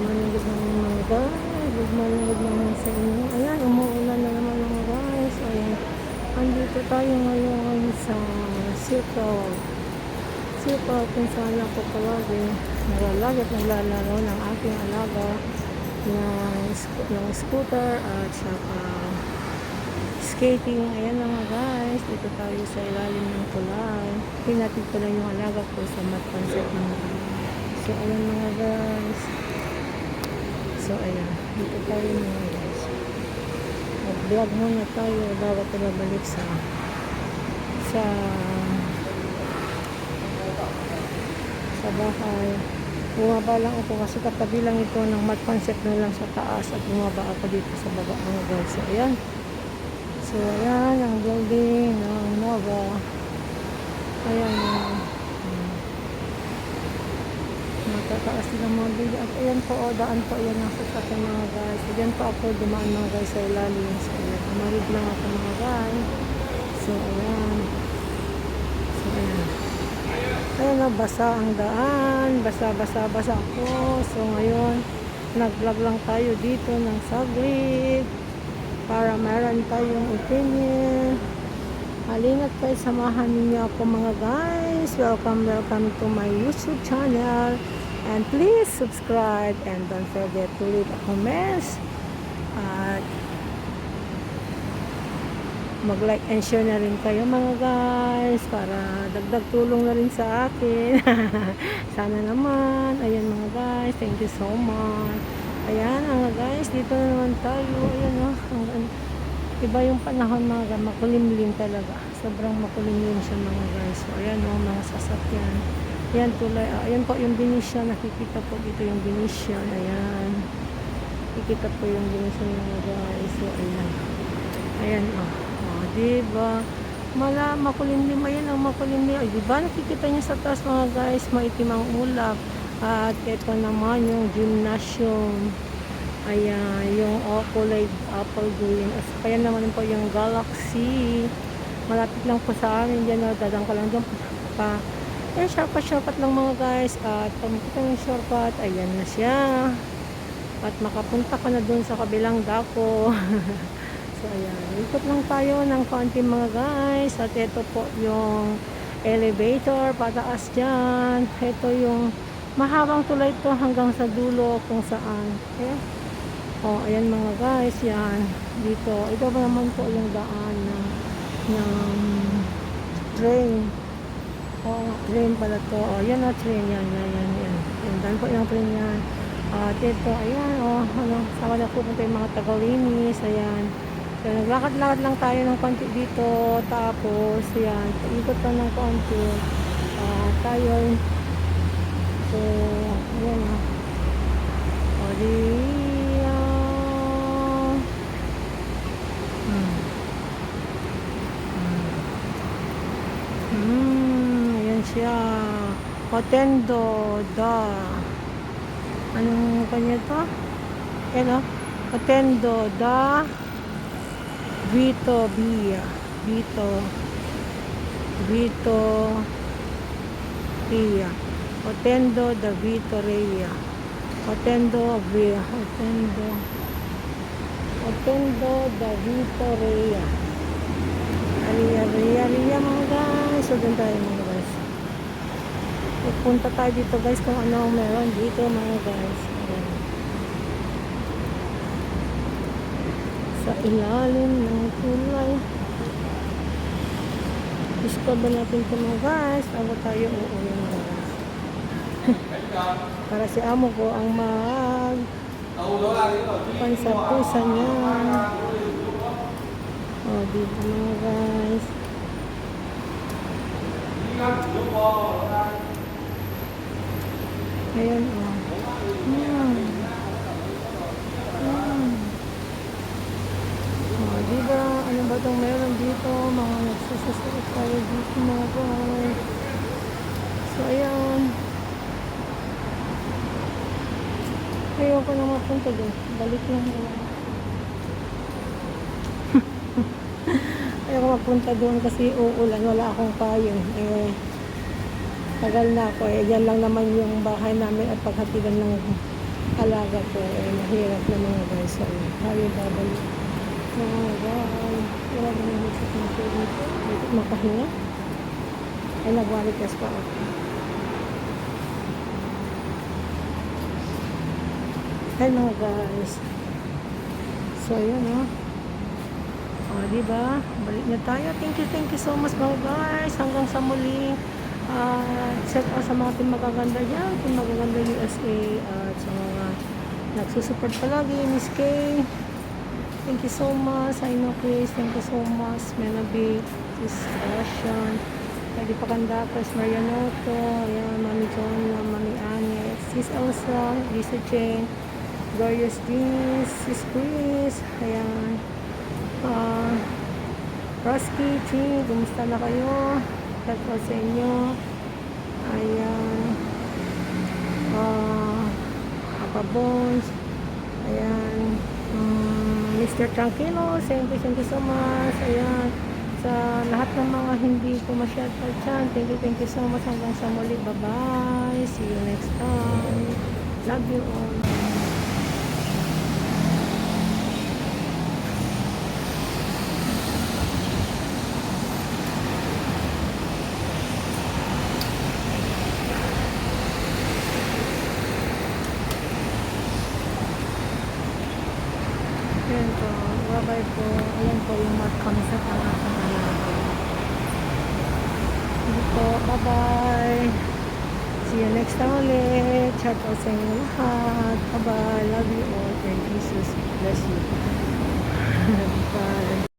morning, good morning mga guys. Good morning, good morning sa inyo. Ayan, umuulan na naman mga guys. Ayan, andito tayo ngayon sa. Silkaw kung saan ako palagi nalalagi at naglalaro ng aking alaga sc- ng scooter at saka skating. Ayan mga guys, dito tayo sa ilalim ng tulay. Pinatid ko lang yung alaga ko sa mat concept ng So, ayan mga guys. So, ayan. Dito tayo mga guys. Mag-vlog muna tayo bago tayo babalik sa sa sa bahay. Bumaba lang ako kasi katabi lang ito ng concept na lang sa taas at bumaba ako dito sa baba mga guys. So, ayan. So, ayan ang building ng Nova. Ayan. um, Matataas sila mga building. At ayan po, o, daan po, ayan ang sasakyan mga guys. Ayan po ako dumaan mga guys sa ilalim. So, ayan. Umarid lang ako mga guys. So, ayan. So, ayan. Ayan na, basa ang daan. Basa, basa, basa ako. So, ngayon, nag-vlog lang tayo dito ng saglit para meron tayong opinion. Halina't kayo samahan ninyo ako mga guys. Welcome, welcome to my YouTube channel. And please subscribe and don't forget to leave a comments. At mag-like and share na rin kayo mga guys para dagdag tulong na rin sa akin. Sana naman. Ayan mga guys. Thank you so much. Ayan mga guys. Dito na naman tayo. Ayan. Oh, ang- iba yung panahon mga. Makulimlim talaga. Sobrang makulimlim siya mga guys. So ayan o. mga sasakyan. Ayan tulay. ah, ayan po yung Benicia. Nakikita po dito yung Benicia. Ayan. Nakikita po yung Benicia mga guys. So ayan. Ayan o. Oh, diba? Mala, makulimlim. Ayan ang makulimlim. Ay, diba? Nakikita niyo sa taas mga guys. Maitim ang ulap. At ito naman yung gymnasium. Ayan, yung oh, kulay apple green. At kaya naman po yung galaxy. Malapit lang po sa amin. Diyan, oh, dadang ka lang dyan pa. Eh, shortcut, shortcut lang mga guys. At pag makita yung shortcut, ayan na siya. At makapunta ka na dun sa kabilang dako. so, ayan. Ikot lang tayo ng konti mga guys. At ito po yung elevator pataas dyan. Ito yung mahabang tulay to hanggang sa dulo kung saan. Okay? Oh, ayan mga guys, yan. Dito. Ito ba naman po yung daan ng, ng train. Nga, train pala to. Oh, yan na train yan, yan, yan, yan. Yan, daan po yung train yan. At ito, ayan, oh, ano, sama na pupunta yung mga tagalinis, ayan. So, naglakad-lakad lang tayo ng konti dito, tapos, ayan, ikot lang ng konti. Ah, tayo, so, ayan, oh. O, di, ah, hmm. Hmm, ayan siya. Otendo da. Anong kanya to? Ano? Otendo da Vito Via. Vito Vito Via. Otendo da Vito Rea. Otendo Via. Otendo Otendo da Vito Rea. Aria, aria, aria mga guys. So, doon tayo mga Pupunta tayo dito guys kung ano ang meron dito mga guys. Ayan. Sa ilalim ng tulay. Discover natin ito mga guys. Bago tayo uuwi mga guys. Para si amo ko ang mag pansapusan niya. O, dito mga guys. Ayan, o. Ayan. Ayan. O, diba? Ano ba itong meron dito? Mga nagsusasuot tayo dito mga guys. So, ayan. Ayaw ko na mapunta doon. Balik lang naman. Ayaw ko mapunta doon kasi uulan. Wala akong payong. Eh, tagal na ako. Eh, yan lang naman yung bahay namin at paghatigan ng alaga ko ay mahirap na mga guys. So, tayo babalik. Mga guys, wala ba naman sa pinto dito? Dito makahinga. Ay, nagwalikas pa ako. Hi mga guys. So, ayan o. O, diba? Balik na tayo. Thank you, thank you so much mga guys. Hanggang sa muli. Uh, check out sa mga team magaganda dyan. Team magaganda USA. At sa mga nagsusupport palagi. Miss Kay. Thank you so much. I know Chris. Thank you so much. Menabi. Sis Russian. Pwede pa kanda. Chris Marianoto. Ayan. Mami John. Mami Anet. Sis Elsa. Lisa Jane. Glorious Jeans. Sis Chris. Ayan. Ah, Roski, Chi, kumusta na kayo? Shout out sa inyo. Ayan. Ah, Papa Bones. Ayan. Um, Mr. Tranquilo, thank you, thank you so much. Ayan. Sa lahat ng mga hindi ko ma-shout out dyan, thank you, thank you so much. Hanggang sa muli. Bye-bye. See you next time. Love you all. Ayan po. Bye-bye po. Ayan po yung mat kami sa pangatang alaga. Hindi po. Bye-bye. See you next time ulit. Shout out sa inyo lahat. Bye-bye. Love you all. And Jesus bless you. Bye.